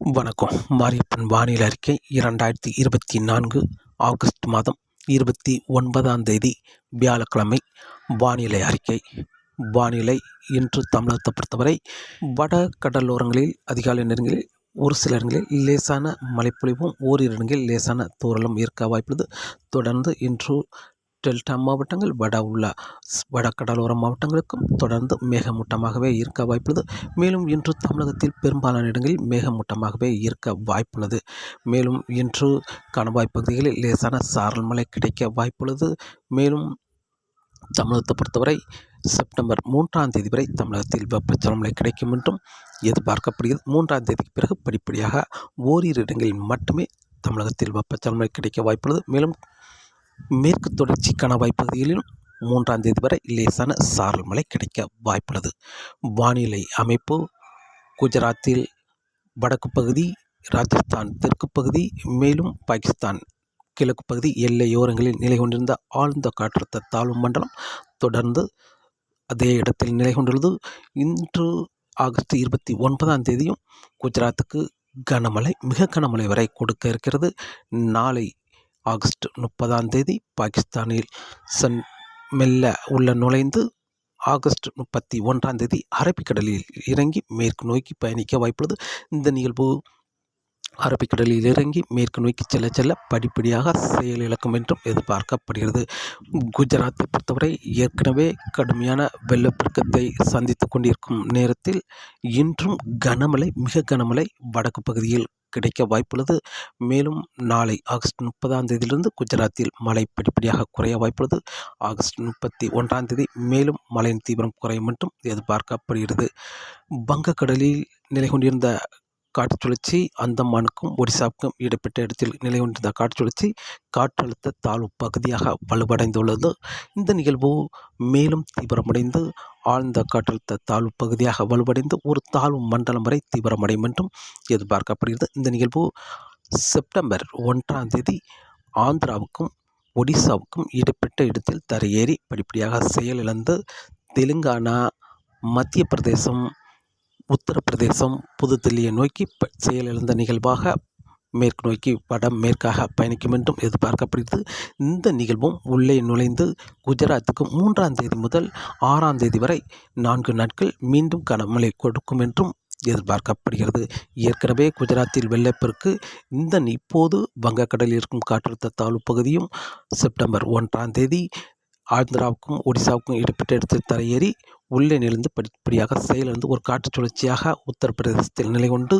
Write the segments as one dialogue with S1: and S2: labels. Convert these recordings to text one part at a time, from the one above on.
S1: வணக்கம். மாரியப்பன் வானிலை அறிக்கை இரண்டாயிரத்தி இருபத்தி நான்கு ஆகஸ்ட் மாதம் இருபத்தி ஒன்பதாம் தேதி வியாழக்கிழமை. வானிலை அறிக்கை. வானிலை இன்று தமிழகத்தை பொறுத்தவரை வட கடலோரங்களில் அதிகாலை நேரங்களில் ஒரு சில இடங்களில் லேசான மழைப்பொழிவும் ஓரிரு இடங்களில் லேசான தூறலும் இருக்க வாய்ப்புள்ளது. தொடர்ந்து இன்று டெல்டா மாவட்டங்கள் வட உள்ள வட கடலோர மாவட்டங்களுக்கும் தொடர்ந்து மேகமூட்டமாகவே இருக்க வாய்ப்புள்ளது. மேலும் இன்று தமிழகத்தில் பெரும்பாலான இடங்களில் மேகமூட்டமாகவே இருக்க வாய்ப்புள்ளது. மேலும் இன்று கணவாய் பகுதிகளில் லேசான சாரல் மழை கிடைக்க வாய்ப்புள்ளது. மேலும் தமிழகத்தை பொறுத்தவரை செப்டம்பர் மூன்றாம் தேதி வரை தமிழகத்தில் வெப்பச்சலமழை கிடைக்கும் என்றும் எதிர்பார்க்கப்படுகிறது. மூன்றாம் தேதிக்கு பிறகு படிப்படியாக ஓரிரு இடங்களில் மட்டுமே தமிழகத்தில் வெப்பச்சலமழை கிடைக்க வாய்ப்புள்ளது. மேலும் மேற்கு தொடர்ச்சி கணவாய் பகுதிகளிலும் மூன்றாம் தேதி வரை லேசான சாரல் மழை கிடைக்க வாய்ப்புள்ளது. வானிலை அமைப்பு குஜராத்தில் வடக்கு பகுதி ராஜஸ்தான் தெற்கு பகுதி மேலும் பாகிஸ்தான் கிழக்கு பகுதி எல்லையோரங்களில் நிலை கொண்டிருந்த ஆழ்ந்த காற்றழுத்த தாழ்வு மண்டலம் தொடர்ந்து அதே இடத்தில் நிலை கொண்டுள்ளது. இன்று ஆகஸ்ட் இருபத்தி ஒன்பதாம் தேதியும் குஜராத்துக்கு கனமழை மிக கனமழை வரை கொடுக்க இருக்கிறது. நாளை ஆகஸ்ட் முப்பதாம் தேதி பாகிஸ்தானில் சன் மெல்ல உள்ள நுழைந்து ஆகஸ்ட் முப்பத்தி ஒன்றாம் தேதி அரபிக்கடலில் இறங்கி மேற்கு நோக்கி பயணிக்க வாய்ப்புள்ளது. இந்த நிகழ்வு அரபிக்கடலில் இறங்கி மேற்கு நோக்கி செல்ல செல்ல படிப்படியாக செயலிழக்கும் என்றும் எதிர்பார்க்கப்படுகிறது. குஜராத்தை பொறுத்தவரை ஏற்கனவே கடுமையான வெள்ளப்பெருக்கத்தை சந்தித்து கொண்டிருக்கும் நேரத்தில் இன்றும் கனமழை மிக கனமழை வடக்கு பகுதியில் கிடைக்க வாய்ப்புள்ளது. மேலும் நாளை ஆகஸ்ட் முப்பதாம் தேதியிலிருந்து குஜராத்தில் மழை படிப்படியாக குறைய வாய்ப்புள்ளது. ஆகஸ்ட் முப்பத்தி ஒன்றாம் தேதி மேலும் மழையின் தீவிரம் குறையும் என்றும் எதிர்பார்க்கப்படுகிறது. வங்கக்கடலில் நிலை கொண்டிருந்த காற்றுச்சுழற்சி அந்தமானுக்கும் ஒடிசாவுக்கும் இடப்பட்ட இடத்தில் நிலை கொண்டிருந்த காற்றுச்சுழற்சி காற்றழுத்த தாழ்வு பகுதியாக வலுவடைந்துள்ளது. இந்த நிகழ்வு மேலும் தீவிரமடைந்து ஆழ்ந்த காற்றழுத்த தாழ்வு பகுதியாக வலுவடைந்து ஒரு தாழ்வு மண்டலம் வரை தீவிரமடையும் என்றும் எதிர்பார்க்கப்படுகிறது. இந்த நிகழ்வு செப்டம்பர் ஒன்றாம் தேதி ஆந்திராவுக்கும் ஒடிசாவுக்கும் இடப்பட்ட இடத்தில் தரையேறி படிப்படியாக செயலிழந்து தெலுங்கானா மத்திய பிரதேசம் உத்தரப்பிரதேசம் புதுதில்லியை நோக்கி செயலிழந்த நிகழ்வாக மேற்கு நோக்கி வட மேற்காக பயணிக்கும் என்றும் எதிர்பார்க்கப்படுகிறது. இந்த நிகழ்வும் உள்ளே நுழைந்து குஜராத்துக்கு மூன்றாம் தேதி முதல் ஆறாம் தேதி வரை நான்கு நாட்கள் மீண்டும் கனமழை கொடுக்கும் என்றும் எதிர்பார்க்கப்படுகிறது. ஏற்கனவே குஜராத்தில் வெள்ளப்பெருக்கு இந்த இப்போது வங்கக்கடலில் இருக்கும் காற்றழுத்த தாழ்வு பகுதியும் செப்டம்பர் ஒன்றாம் தேதி ஆந்திராவுக்கும் ஒடிசாவுக்கும் இடைப்பட்ட இடத்தில் தரையேறி உள்ளே நெளிந்து படிப்படியாக செயலிருந்து ஒரு காற்று சுழற்சியாக உத்தரப்பிரதேசத்தில் நிலை கொண்டு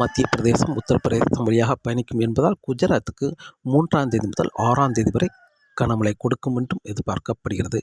S1: மத்திய பிரதேசம் உத்தரப்பிரதேசம் வழியாக பயணிக்கும் என்பதால் குஜராத்துக்கு மூன்றாம் தேதி முதல் ஆறாம் தேதி வரை கனமழை கொடுக்கும் என்றும் எதிர்பார்க்கப்படுகிறது.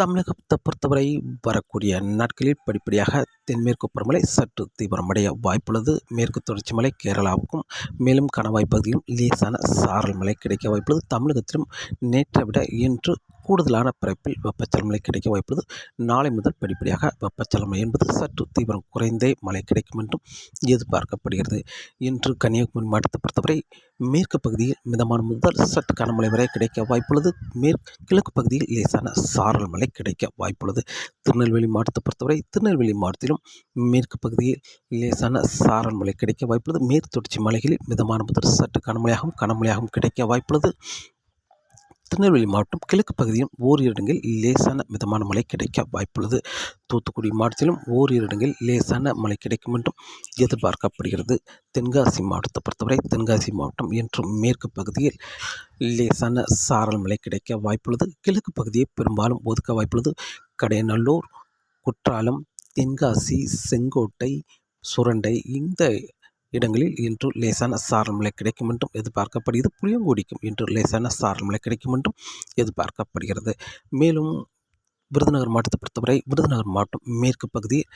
S1: தமிழகத்தை பொறுத்தவரை வரக்கூடிய நாட்களில் படிப்படியாக தென்மேற்கு பருவமழை சற்று தீவிரமடைய வாய்ப்புள்ளது. மேற்கு தொடர்ச்சி மலை கேரளாவுக்கும் மேலும் கணவாய் பகுதியிலும் லேசான சாரல் மழை கிடைக்க வாய்ப்புள்ளது. தமிழகத்திலும் நேற்றை விட இன்று கூடுதலான பிறப்பில் வெப்பச்சலமலை கிடைக்க வாய்ப்புள்ளது. நாளை முதல் படிப்படியாக வெப்பச்சலமலை என்பது சற்று தீவிரம் குறைந்தே மழை கிடைக்கும் என்றும் எதிர்பார்க்கப்படுகிறது. இன்று கன்னியாகுமரி மாவட்டத்தை பொறுத்தவரை மேற்கு பகுதியில் மிதமான முதல் சற்று கனமழை வரை கிடைக்க வாய்ப்புள்ளது. மேற்கு கிழக்கு பகுதியில் லேசான சாரல் மழை கிடைக்க வாய்ப்புள்ளது. திருநெல்வேலி மாவட்டத்தை பொறுத்தவரை திருநெல்வேலி மாவட்டத்திலும் மேற்கு பகுதியில் லேசான சாரல் மழை கிடைக்க வாய்ப்புள்ளது. மேற்கு தொடர்ச்சி மலைகளில் மிதமான முதல் சற்று கனமழையாகவும் கனமழையாகவும் கிடைக்க வாய்ப்புள்ளது. திருநெல்வேலி மாவட்டம் கிழக்கு பகுதியும் ஓரிரு இடங்களில் லேசான மிதமான மழை கிடைக்க வாய்ப்புள்ளது. தூத்துக்குடி மாவட்டத்திலும் ஓரிரு இடங்களில் லேசான மழை கிடைக்கும் என்றும் எதிர்பார்க்கப்படுகிறது. தென்காசி மாவட்டத்தை பொறுத்தவரை தென்காசி மாவட்டம் என்றும் மேற்கு பகுதியில் லேசான சாரல் மழை கிடைக்க வாய்ப்புள்ளது. கிழக்கு பகுதியை பெரும்பாலும் ஒதுக்க வாய்ப்புள்ளது. கடையநல்லூர் குற்றாலம் தென்காசி செங்கோட்டை சுரண்டை இந்த இடங்களில் இன்று லேசான சாரல் மழை கிடைக்கும் என்றும் எதிர்பார்க்கப்படுகிறது. புளியங்குடிக்கும் இன்று லேசான சாரல் மழை கிடைக்கும் என்றும் எதிர்பார்க்கப்படுகிறது. மேலும் விருதுநகர் மாவட்டத்தை பொறுத்தவரை விருதுநகர் மாவட்டம் மேற்கு பகுதியில்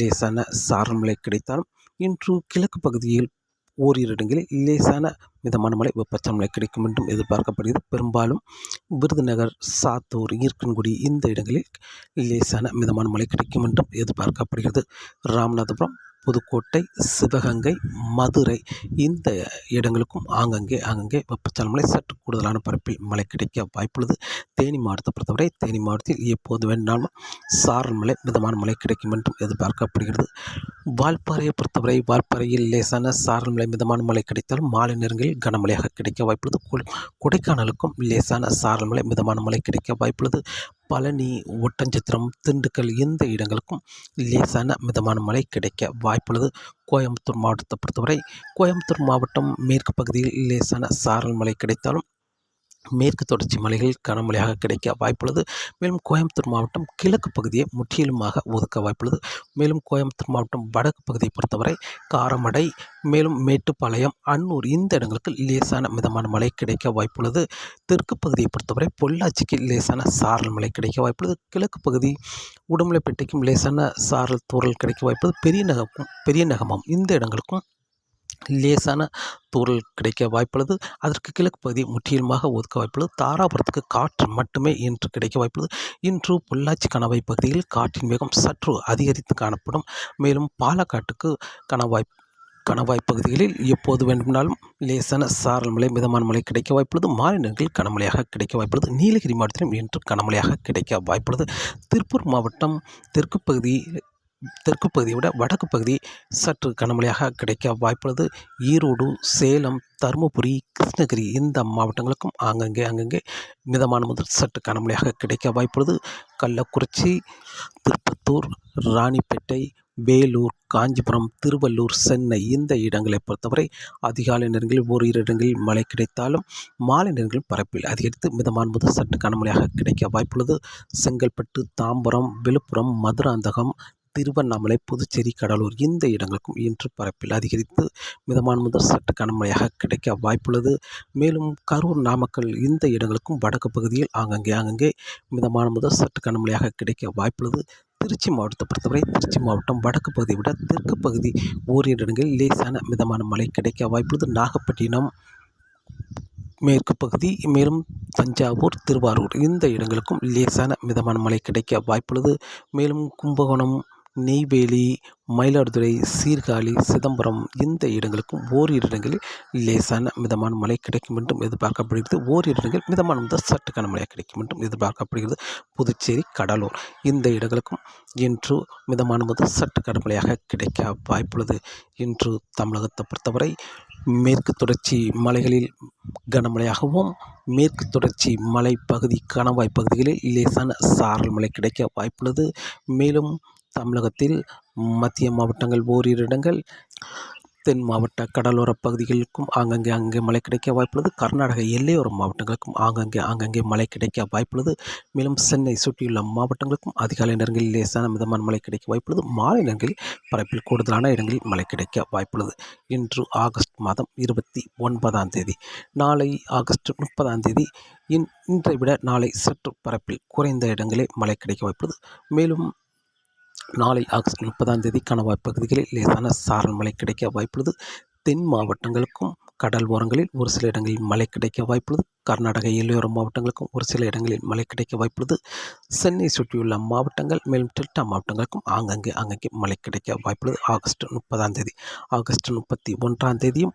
S1: லேசான சாரல் மழை கிடைத்தாலும் இன்று கிழக்கு பகுதியில் ஓரிரு இடங்களில் லேசான மிதமான மழை வெப்பச்சமலை கிடைக்கும் என்றும் எதிர்பார்க்கப்படுகிறது. பெரும்பாலும் விருதுநகர் சாத்தூர் ஈர்க்கன்குடி இந்த இடங்களில் லேசான மிதமான மழை கிடைக்கும் என்றும் எதிர்பார்க்கப்படுகிறது. ராமநாதபுரம் புதுக்கோட்டை சிவகங்கை மதுரை இந்த இடங்களுக்கும் ஆங்கங்கே ஆங்கங்கே வெப்பச்சலன மழை சற்று கூடுதலான பரப்பில் மழை கிடைக்க வாய்ப்புள்ளது. தேனி மாவட்டத்தை பொறுத்தவரை தேனி மாவட்டத்தில் எப்போது வேண்டாலும் சாரல் மழை மிதமான மழை கிடைக்கும் என்றும் எதிர்பார்க்கப்படுகிறது. வால்பாறையை பொறுத்தவரை வால்பாறையில் லேசான சாரல் மழை மிதமான மழை கிடைத்தாலும் மாலை நேரங்களில் கனமழையாக கிடைக்க வாய்ப்புள்ளது. கொ- கொடைக்கானலுக்கும் லேசான சாரல் மழை மிதமான மழை கிடைக்க வாய்ப்புள்ளது. பழனி ஒட்டஞ்சத்திரம் திண்டுக்கல் இந்த இடங்களுக்கும் லேசான மிதமான மழை கிடைக்க வாய்ப்புள்ளது. கோயம்புத்தூர் மாவட்டத்தை பொறுத்தவரை கோயம்புத்தூர் மாவட்டம் மேற்கு பகுதியில் லேசான சாரல் மழை கிடைத்தாலும் மேற்கு தொடர்ச்சி மலைகள் கனமழையாக கிடைக்க வாய்ப்புள்ளது. மேலும் கோயம்புத்தூர் மாவட்டம் கிழக்கு பகுதியை முற்றிலுமாக ஒதுக்க வாய்ப்புள்ளது. மேலும் கோயம்புத்தூர் மாவட்டம் வடக்கு பகுதியை பொறுத்தவரை காரமடை மேலும் மேட்டுப்பாளையம் அன்னூர் இந்த இடங்களுக்கு லேசான மிதமான மழை கிடைக்க வாய்ப்புள்ளது. தெற்கு பகுதியை பொறுத்தவரை பொள்ளாச்சிக்கு லேசான சாரல் மழை கிடைக்க வாய்ப்புள்ளது. கிழக்கு பகுதி உடுமலைப்பேட்டைக்கும் லேசான சாரல் தூறல் கிடைக்க வாய்ப்புள்ளது. பெரிய நகமும் பெரிய நகமம் இந்த இடங்களுக்கும் லேசான தூரல் கிடைக்க வாய்ப்புள்ளது. அதற்கு கிழக்கு பகுதி முற்றிலுமாக ஒதுக்க வாய்ப்புள்ளது. தாராபுரத்துக்கு காற்று மட்டுமே இன்று கிடைக்க வாய்ப்புள்ளது. இன்று பொள்ளாச்சி கணவாய் பகுதியில் காற்றின் வேகம் சற்று அதிகரித்து காணப்படும். மேலும் பாலக்காட்டுக்கு கணவாய் கணவாய் பகுதிகளில் எப்போது வேண்டுமானாலும் லேசான சாரல் மழை மிதமான மழை கிடைக்க வாய்ப்புள்ளது. மாநிலங்களில் கனமழையாக கிடைக்க வாய்ப்புள்ளது. நீலகிரி மாவட்டத்திலும் இன்று கனமழையாக கிடைக்க வாய்ப்புள்ளது. திருப்பூர் மாவட்டம் தெற்கு பகுதி தெற்கு பகுதியை விட வடக்கு பகுதி சற்று கனமழையாக கிடைக்க வாய்ப்புள்ளது. ஈரோடு சேலம் தருமபுரி கிருஷ்ணகிரி இந்த மாவட்டங்களுக்கும் ஆங்கங்கே அங்கங்கே மிதமான முதல் சற்று கனமழையாக கிடைக்க வாய்ப்புள்ளது. கள்ளக்குறிச்சி திருப்பத்தூர் ராணிப்பேட்டை வேலூர் காஞ்சிபுரம் திருவள்ளூர் சென்னை இந்த இடங்களை பொறுத்தவரை அதிகாலை நேரங்களில் ஓரிரு இடங்களில் மழை கிடைத்தாலும் மாலை நேரங்களில் பரப்பில் அதிகரித்து மிதமான முதல் சற்று கனமழையாக கிடைக்க வாய்ப்புள்ளது. செங்கல்பட்டு தாம்பரம் விழுப்புரம் மதுராந்தகம் திருவண்ணாமலை புதுச்சேரி கடலூர் இந்த இடங்களுக்கும் இன்று பரப்பில் அதிகரித்து மிதமான முதல் சற்று கனமழையாக கிடைக்க வாய்ப்புள்ளது. மேலும் கரூர் நாமக்கல் இந்த இடங்களுக்கும் வடக்கு பகுதியில் ஆங்கங்கே ஆங்கங்கே மிதமான முதல் சற்று கனமழையாக கிடைக்க வாய்ப்புள்ளது. திருச்சி மாவட்டத்தை பொறுத்தவரை திருச்சி மாவட்டம் வடக்கு பகுதியை விட தெற்கு பகுதி ஓரிரு இடங்களில் லேசான மிதமான மழை கிடைக்க வாய்ப்புள்ளது. நாகப்பட்டினம் மேற்கு பகுதி மேலும் தஞ்சாவூர் திருவாரூர் இந்த இடங்களுக்கும் லேசான மிதமான மழை கிடைக்க வாய்ப்புள்ளது. மேலும் கும்பகோணம் நெய்வேலி மயிலாடுதுறை சீர்காழி சிதம்பரம் இந்த இடங்களுக்கும் ஓரிரு இடங்களில் லேசான மிதமான மழை கிடைக்கும் என்றும் எதிர்பார்க்கப்படுகிறது. ஓரிரு இடங்கள் மிதமான முதல் சற்று கனமழை கிடைக்கும் என்றும் எதிர்பார்க்கப்படுகிறது. புதுச்சேரி கடலூர் இந்த இடங்களுக்கும் இன்று மிதமான முதல் சற்று கனமழையாக கிடைக்க வாய்ப்புள்ளது. இன்று தமிழகத்தை பொறுத்தவரை மேற்கு தொடர்ச்சி மலைகளில் கனமழையாகவும் மேற்கு தொடர்ச்சி மலை பகுதி கணவாய் பகுதிகளில் லேசான சாரல் மழை கிடைக்க வாய்ப்புள்ளது. மேலும் தமிழகத்தில் மத்திய மாவட்டங்கள் ஓரிரு இடங்கள் தென் மாவட்ட கடலோர பகுதிகளுக்கும் ஆங்கங்கே அங்கே மழை கிடைக்க வாய்ப்புள்ளது. கர்நாடக எல்லையோர மாவட்டங்களுக்கும் ஆங்கங்கே ஆங்கங்கே மழை கிடைக்க வாய்ப்புள்ளது. மேலும் சென்னை சுற்றியுள்ள மாவட்டங்களுக்கும் அதிகாலை நேரங்களில் லேசான மிதமான மழை கிடைக்க வாய்ப்புள்ளது. மாலை நேரங்களில் பரப்பில் கூடுதலான இடங்களில் மழை கிடைக்க வாய்ப்புள்ளது. இன்று ஆகஸ்ட் மாதம் இருபத்தி ஒன்பதாம் தேதி நாளை ஆகஸ்ட் முப்பதாம் தேதி இன் இன்றை விட நாளை சற்று பரப்பில் குறைந்த இடங்களே மழை கிடைக்க வாய்ப்புள்ளது. மேலும் நாளை ஆகஸ்ட் முப்பதாம் தேதி கணவாய் பகுதிகளில் லேசான சாரல் மழை கிடைக்க வாய்ப்புள்ளது. தென் மாவட்டங்களுக்கும் கடல் ஓரங்களில் ஒரு சில இடங்களில் மழை கிடைக்க வாய்ப்புள்ளது. கர்நாடக எல்லையோர மாவட்டங்களுக்கும் ஒரு சில இடங்களில் மழை கிடைக்க வாய்ப்புள்ளது. சென்னை சுற்றியுள்ள மாவட்டங்கள் மேலும் டெல்டா மாவட்டங்களுக்கும் ஆங்கங்கே அங்கங்கே மழை கிடைக்க வாய்ப்புள்ளது. ஆகஸ்ட் முப்பதாம் தேதி ஆகஸ்ட் முப்பத்தி ஒன்றாம் தேதியும்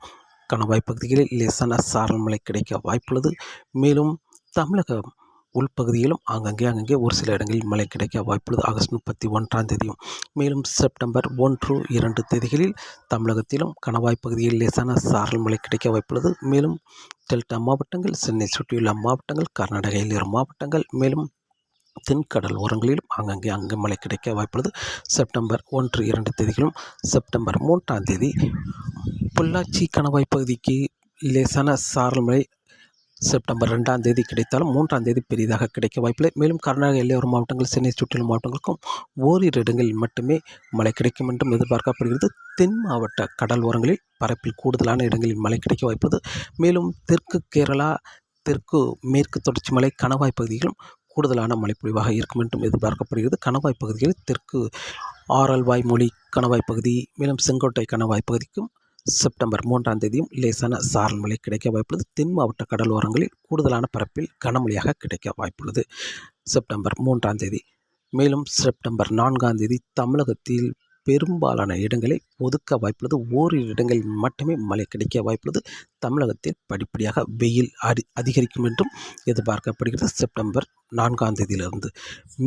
S1: கணவாய் பகுதிகளில் லேசான சாரல் மழை கிடைக்க வாய்ப்புள்ளது. மேலும் தமிழகம் உள்பகுதியிலும் ஆங்கங்கே அங்கங்கே ஒரு சில இடங்களில் மழை கிடைக்க வாய்ப்புள்ளது. ஆகஸ்ட் முப்பத்தி ஒன்றாம் தேதியும் மேலும் செப்டம்பர் ஒன்று இரண்டு தேதிகளில் தமிழகத்திலும் கணவாய் பகுதியில் லேசான சாரல் மழை கிடைக்க வாய்ப்புள்ளது. மேலும் டெல்டா மாவட்டங்கள் சென்னை சுற்றியுள்ள மாவட்டங்கள் கர்நாடக இரு மாவட்டங்கள் மேலும் தென்கடல் ஓரங்களிலும் ஆங்கங்கே அங்கே மழை கிடைக்க வாய்ப்புள்ளது. செப்டம்பர் ஒன்று இரண்டு தேதிகளும் செப்டம்பர் மூன்றாம் தேதி பொள்ளாச்சி கணவாய் பகுதிக்கு லேசான சாரல் மழை செப்டம்பர் ரெண்டாம் தேதி கிடைத்தாலும் மூன்றாம் தேதி பெரிதாக கிடைக்க வாய்ப்பில்லை. மேலும் கர்நாடக எல்லையோர மாவட்டங்கள் சென்னை சுற்றியுள்ள மாவட்டங்களுக்கும் ஓரிரு இடங்களில் மட்டுமே மழை கிடைக்கும் என்றும் எதிர்பார்க்கப்படுகிறது. தென் மாவட்ட கடல் ஓரங்களில் பரப்பில் கூடுதலான இடங்களில் மழை கிடைக்க வாய்ப்பது மேலும் தெற்கு கேரளா தெற்கு மேற்கு தொடர்ச்சி மலை கணவாய் பகுதிகளும் கூடுதலான மழைப்பொழிவாக இருக்கும் என்றும் எதிர்பார்க்கப்படுகிறது. கணவாய் பகுதிகளில் தெற்கு ஆரல்வாய் மொழி கணவாய் பகுதி மேலும் செங்கோட்டை கணவாய் பகுதிக்கும் செப்டம்பர் மூன்றாம் தேதியும் லேசான சாரல் மழை கிடைக்க வாய்ப்புள்ளது. தென் மாவட்ட கடலோரங்களில் கூடுதலான பரப்பில் கனமழையாக கிடைக்க வாய்ப்புள்ளது. செப்டம்பர் மூன்றாம் தேதி மேலும் செப்டம்பர் நான்காம் தேதி தமிழகத்தில் பெரும்பாலான இடங்களை ஒதுக்க வாய்ப்புள்ளது. ஓரிரு இடங்களில் மட்டுமே மழை கிடைக்க வாய்ப்புள்ளது. தமிழகத்தில் படிப்படியாக வெயில் அடி அதிகரிக்கும் என்றும் எதிர்பார்க்கப்படுகிறது. செப்டம்பர் நான்காம் தேதியிலிருந்து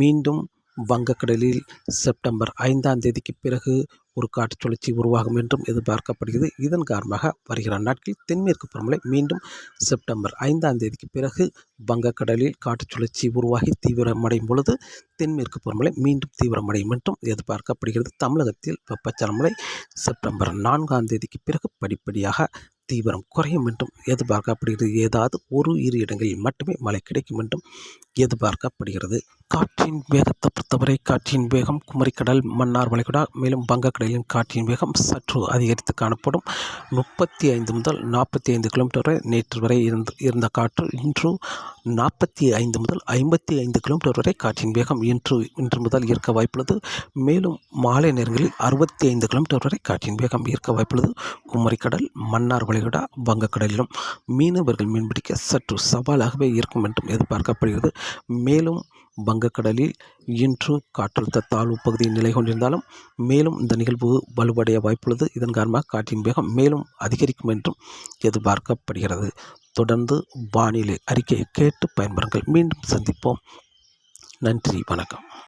S1: மீண்டும் வங்கக்கடலில் செப்டம்பர் ஐந்தாம் தேதிக்கு பிறகு ஒரு காற்று சுழற்சி உருவாகும் என்றும் எதிர்பார்க்கப்படுகிறது. இதன் காரணமாக வருகிற நாட்களில் தென்மேற்கு பருவமழை மீண்டும் செப்டம்பர் ஐந்தாம் தேதிக்கு பிறகு வங்கக்கடலில் காற்று சுழற்சி உருவாகி தீவிரமடையும் பொழுது தென்மேற்கு பருவமழை மீண்டும் தீவிரமடையும் என்றும் எதிர்பார்க்கப்படுகிறது. தமிழகத்தில் வெப்பச்சலமழை செப்டம்பர் நான்காம் தேதிக்கு பிறகு படிப்படியாக தீவிரம் குறையும் என்றும் எதிர்பார்க்கப்படுகிறது. ஏதாவது ஒரு இரு இடங்களில் மட்டுமே மழை கிடைக்கும் என்றும் எதிர்பார்க்கப்படுகிறது. காற்றின் வேகத்தை பொறுத்தவரை காற்றின் வேகம் குமரிக்கடல் மன்னார் வளைகுடா மேலும் வங்கக்கடலின் காற்றின் வேகம் சற்று அதிகரித்து காணப்படும். முப்பத்தி ஐந்து முதல் நாற்பத்தி ஐந்து கிலோமீட்டர் வரை நேற்று வரை இருந்து இருந்த காற்று இன்று நாற்பத்தி ஐந்து முதல் ஐம்பத்தி ஐந்து கிலோமீட்டர் வரை காற்றின் வேகம் இன்று இன்று முதல் இருக்க வாய்ப்புள்ளது. மேலும் மாலை நேரங்களில் அறுபத்தி ஐந்து கிலோமீட்டர் வரை காற்றின் வேகம் இருக்க வாய்ப்புள்ளது. குமரிக்கடல் மன்னார் வளைகுடா வங்கக்கடலிலும் மீனவர்கள் மீன்பிடிக்க சற்று சவாலாகவே இருக்கும் என்றும் எதிர்பார்க்கப்படுகிறது. மேலும் வங்கக்கடலில் இன்று காற்றழுத்த தாழ்வு பகுதி நிலை கொண்டிருந்தாலும் மேலும் இந்த நிகழ்வு வலுவடைய வாய்ப்புள்ளது. இதன் காரணமாக காற்றின் வேகம் மேலும் அதிகரிக்கும் என்றும் எதிர்பார்க்கப்படுகிறது. தொடர்ந்து வானிலை அறிக்கையை கேட்டு பயன்பெறுங்கள். மீண்டும் சந்திப்போம். நன்றி. வணக்கம்.